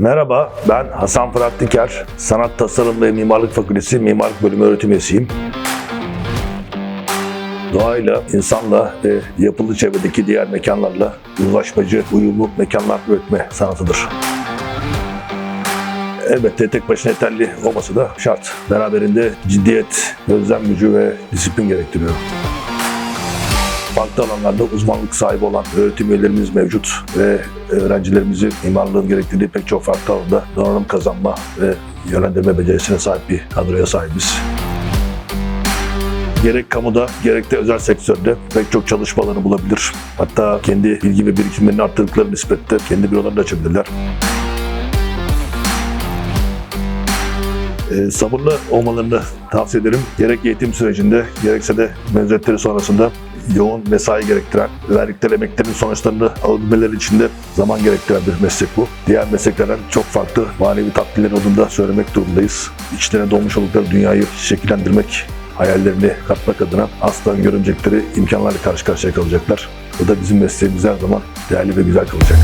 Merhaba, ben Hasan Fırat Diker. Sanat Tasarım ve Mimarlık Fakültesi Mimarlık Bölümü öğretim üyesiyim. Doğayla, insanla ve yapılı çevredeki diğer mekanlarla uzlaşmacı, uyumlu mekanlar üretme sanatıdır. Elbette tek başına yeterli olması da şart. Beraberinde ciddiyet, gözlem gücü ve disiplin gerektiriyor. Farklı alanlarda uzmanlık sahibi olan öğretim üyelerimiz mevcut ve öğrencilerimizi mimarlığın gerektirdiği pek çok farklı alanda donanım kazanma ve yönlendirme becerisine sahip bir kadroya sahibiz. Gerek kamuda gerek de özel sektörde pek çok çalışmalarını bulabilir. Hatta kendi bilgi ve birikimlerini arttırdıkları nispette kendi bürolarını da açabilirler. Ee, sabırlı olmalarını tavsiye ederim. Gerek eğitim sürecinde gerekse de mezuniyetleri sonrasında yoğun mesai gerektiren, verdikleri emeklerin sonuçlarını alabilmeleri için de zaman gerektiren bir meslek bu. Diğer mesleklerden çok farklı manevi tatminler olduğunda söylemek durumundayız. İçlerine dolmuş oldukları dünyayı şekillendirmek, hayallerini katmak adına asla görünecekleri imkanlarla karşı karşıya kalacaklar. Bu da bizim mesleğimiz her zaman değerli ve güzel kalacak.